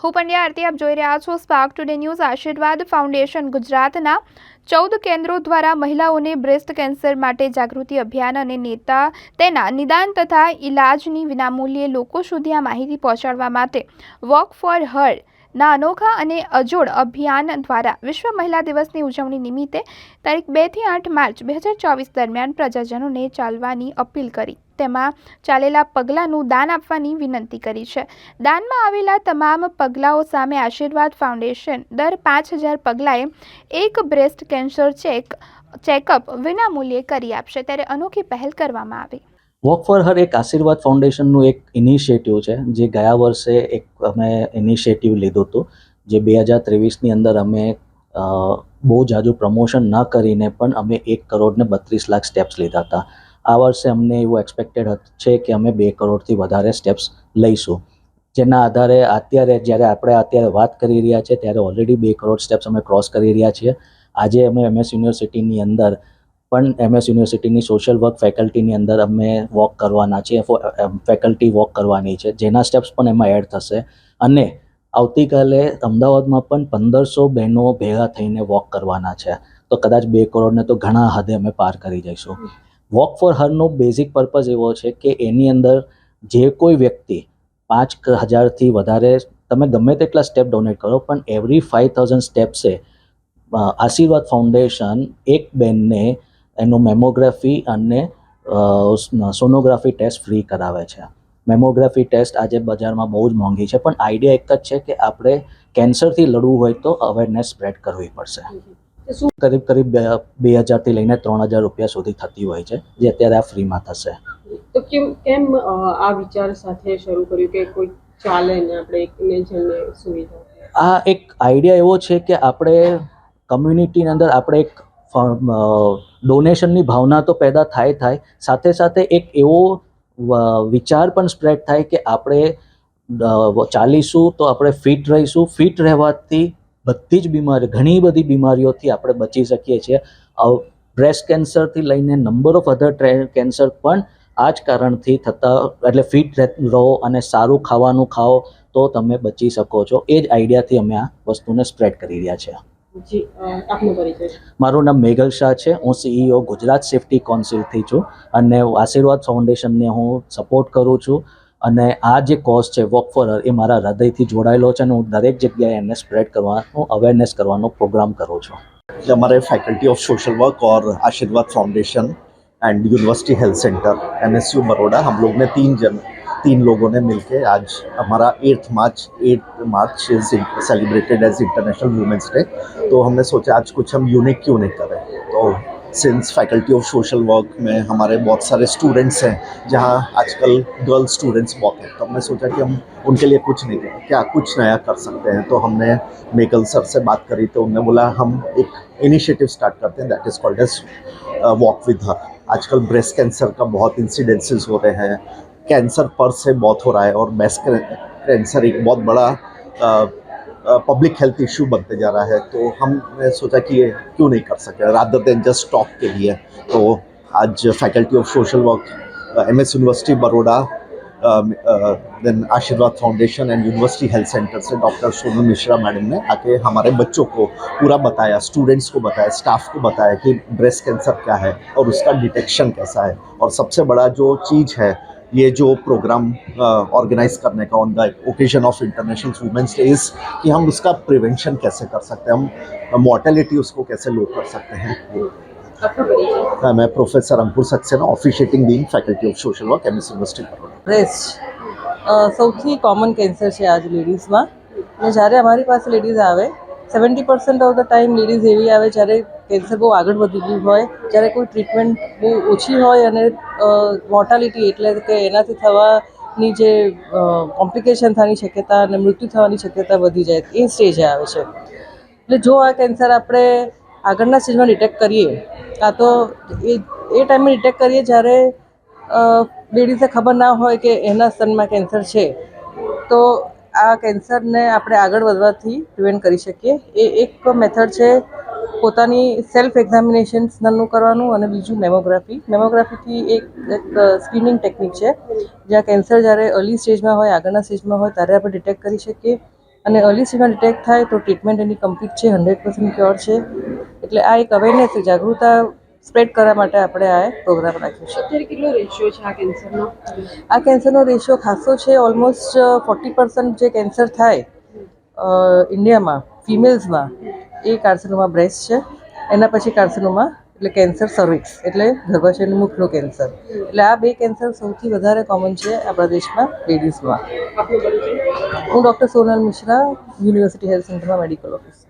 હું પંડ્યા આરતી આપ જોઈ રહ્યા છો Spark today news Aashirwad Foundation ગુજરાતના ચૌદ કેન્દ્રો દ્વારા મહિલાઓને બ્રેસ્ટ કેન્સર માટે જાગૃતિ અભિયાન અને નેતા તેના નિદાન તથા ઇલાજની વિનામૂલ્યે લોકો સુધી આ માહિતી પહોંચાડવા માટે વોક ફોર હર ના અનોખા અને અજોડ અભિયાન દ્વારા વિશ્વ મહિલા દિવસની ઉજવણી નિમિત્તે તારીખ બેથી આઠ માર્ચ બે હજાર ચોવીસ દરમિયાન પ્રજાજનોને ચાલવાની અપીલ કરી. તેમાં ચાલેલા પગલાંનું દાન આપવાની વિનંતી કરી છે. દાનમાં આવેલા તમામ પગલાઓ સામે આશીર્વાદ ફાઉન્ડેશન દર પાંચ હજાર પગલાંએ એક બ્રેસ્ટ કેન્સર ચેક, ચેકઅપ વિનામૂલ્યે કરી આપશે. ત્યારે અનોખી પહેલ કરવામાં આવી. વોક ફોર હર એક આશીર્વાદ ફાઉન્ડેશનનું એક ઇનિશિયેટિવ છે, જે ગયા વર્ષે એક અમે ઇનિશિયેટિવ લીધું હતું, જે બે હજાર ત્રેવીસની અંદર અમે બહુ જાજુ પ્રમોશન ન કરીને પણ અમે એક કરોડને બત્રીસ લાખ સ્ટેપ્સ લીધા હતા. આ વર્ષે અમને એવું એક્સપેક્ટેડ છે કે અમે બે કરોડથી વધારે સ્ટેપ્સ લઈશું. જેના આધારે અત્યારે જ્યારે આપણે અત્યારે વાત કરી રહ્યા છીએ, ત્યારે ઓલરેડી બે કરોડ સ્ટેપ્સ અમે ક્રોસ કરી રહ્યા છીએ. આજે અમે એમએસ યુનિવર્સિટીની અંદર પણ એમએસ યુનિવર્સિટીની સોશિયલ વર્ક ફેકલ્ટીની અંદર અમે વોક કરવાના છીએ ફેકલ્ટી વોક કરવાની છે. જેના સ્ટેપ્સ પણ એમાં એડ થશે. અને આવતીકાલે અમદાવાદમાં પણ પંદરસો બહેનો ભેગા થઈને વોક કરવાના છે. તો કદાચ બે કરોડને તો ઘણા હદે અમે પાર કરી જઈશું. વોક ફોર હરનો બેઝિક પર્પઝ એવો છે કે એની અંદર જે કોઈ વ્યક્તિ પાંચ હજારથી વધારે, તમે ગમે તેટલા સ્ટેપ ડોનેટ કરો, પણ એવરી ફાઇવ થાઉઝન્ડ સ્ટેપ્સે આશીર્વાદ ફાઉન્ડેશન એક બેનને એનું મેમોગ્રાફી અને સોનોગ્રાફી ટેસ્ટ ફ્રી કરાવે છે. મેમોગ્રાફી ટેસ્ટ આજે બજારમાં બહુ જ મોંઘી છે, પણ આઈડિયા એક જ છે કે આપણે કેન્સરથી લડવું હોય તો અવેરનેસ સ્પ્રેડ કરવી પડશે. કરીબ કરીબ બે હજારથી લઈને ત્રણ હજાર રૂપિયા સુધી થતી હોય છે જે અત્યારે આ ફ્રીમાં થશે. તો કેમ કેમ આ વિચાર સાથે શરૂ કર્યું કે કોઈ ચાલે ને આપણે એકને જણને સુવિધા? આ એક આઈડિયા એવો છે કે આપણે કમ્યુનિટીની અંદર આપણે એક ડોનેશનની ભાવના તો પેદા થાય થાય સાથે સાથે એક એવો વિચાર પણ સ્પ્રેડ થાય કે આપણે ચાલીશું તો આપણે ફિટ રહીશું. ફિટ રહેવાથી બધી જ બીમારી ઘણી બધી બીમારીઓથી આપણે બચી શકીએ છીએ. બ્રેસ્ટ કેન્સરથી લઈને નંબર ઓફ અધર કેન્સર પણ આ જ કારણથી થતા એટલે ફિટ રહો અને સારું ખાવાનું ખાઓ તો તમે બચી શકો છો. એ જ આઈડિયાથી અમે આ વસ્તુને સ્પ્રેડ કરી રહ્યા પરિચય. મારું નામ મેઘલ શાહ છે. હું સીઈઓ ગુજરાત સેફ્ટી કાઉન્સિલથી છું અને આશીર્વાદ ફાઉન્ડેશનને હું સપોર્ટ કરું છું. અને આ જે કોઝ છે વોક ફોર હર એ મારા હૃદયથી જોડાયેલો છે અને હું દરેક જગ્યાએ એને સ્પ્રેડ કરવાનો અવેરનેસ કરવાનો પ્રોગ્રામ કરું છું जो हमारे फैकल्टी ऑफ सोशल वर्क और Ashirwad foundation and university health centre M Baroda हम लोग ने तीन जन तीन लोगों ने मिलके आज हमारा eighth March eight March is celebrated as international women's day तो हमने सोचा आज कुछ हम यूनिक क्यों नहीं करें तो since faculty of social work में हमारे बहुत सारे स्टूडेंट्स हैं, जहाँ आजकल गर्ल स्टूडेंट्स बहुत हैं। तो हमने सोचा कि हम उनके लिए कुछ नहीं करें। क्या कुछ नया कर सकते हैं? तो हमने मेकल सर से बात करी तो उन्होंने बोला, हम एक इनिशिएटिव स्टार्ट करते हैं that is called as walk with her आजकल ब्रेस्ट कैंसर का बहुत इंसिडेंसेस हो रहे हैं। कैंसर पर से बहुत हो रहा है, और ब्रेस्ट कैंसर एक बहुत बड़ा पब्लिक हेल्थ इशू बनते जा रहा है तो हमने सोचा कि ये क्यों नहीं कर सके? रादर देन जस्ट टॉक के लिए तो आज faculty of social work M S university Baroda then Aashirwad Foundation and university health centre से डॉक्टर सोनू मिश्रा मैडम ने आके हमारे बच्चों को पूरा बताया स्टूडेंट्स को बताया स्टाफ को बताया कि ब्रेस्ट कैंसर क्या है और उसका डिटेक्शन कैसा है। और सबसे बड़ा जो चीज़ है ये जो प्रोग्राम ऑर्गेनाइज करने का on the occasion of international women's day is कि हम उसका प्रिवेंशन कैसे कर सकते हैं हम मॉर्टेलिटी उसको कैसे लो कर सकते हैं આપનો પરિચય हाँ, मैं professor Ankur Saxena officiating dean faculty of social work M S university Baroda breast સૌથી કોમન કેન્સર છે આજ લેડીઝમાં અને જ્યારે અમારી પાસે લેડીઝ આવે seventy percent of the time ladies એવી આવે જ્યારે કેન્સર બહુ આગળ વધી ગયું હોય, જ્યારે કોઈ ટ્રીટમેન્ટ બહુ ઓછી હોય અને મોર્ટાલિટી એટલે કે એનાથી થવાની જે કોમ્પ્લિકેશન થવાની શક્યતા અને મૃત્યુ થવાની શક્યતા વધી જાય, એ સ્ટેજે આવે છે. એટલે જો આ કેન્સર આપણે આગળના સ્ટેજમાં ડિટેક્ટ કરીએ, કાં તો એ એ ટાઈમે ડિટેક્ટ કરીએ જ્યારે લેડીઝને ખબર ના હોય કે એના સ્તનમાં કેન્સર છે, તો આ કેન્સરને આપણે આગળ વધવાથી પ્રિવેન્ટ કરી શકીએ. એ એક મેથડ છે પોતાની સેલ્ફ એક્ઝામિનેશન નાનું કરવાનું અને બીજું મેમોગ્રાફી મેમોગ્રાફીથી એક એક સ્ક્રીનિંગ ટેકનિક છે જ્યાં કેન્સર જ્યારે અર્લી સ્ટેજમાં હોય આગળના સ્ટેજમાં હોય ત્યારે આપણે ડિટેક્ટ કરી શકીએ. અને અર્લી સ્ટેજમાં ડિટેક્ટ થાય તો ટ્રીટમેન્ટ એની કમ્પ્લીટ છે હંડ્રેડ પર્સન્ટ ક્યોર છે. એટલે આ એક અવેરનેસ જાગૃતતા સ્પ્રેડ કરવા માટે આપણે આ પ્રોગ્રામ રાખ્યો છે. અત્યારે કેટલો રેશિયો છે આ કેન્સરનો આ કેન્સરનો રેશિયો ખાસો છે ઓલમોસ્ટ ફોર્ટી પર્સન્ટ જે કેન્સર થાય ઇન્ડિયામાં ફિમેલ્સમાં એ કાર્સિનોમા બ્રેસ્ટ છે. એના પછી કાર્સિનોમા એટલે કેન્સર સર્વિક્સ એટલે ગર્ભાશયનું મુખનું કેન્સર એટલે આ બે કેન્સર સૌથી વધારે કોમન છે આપણા દેશમાં લેડીઝમાં હું doctor Sonal Mishra university health સેન્ટરમાં મેડિકલ ઓફિસર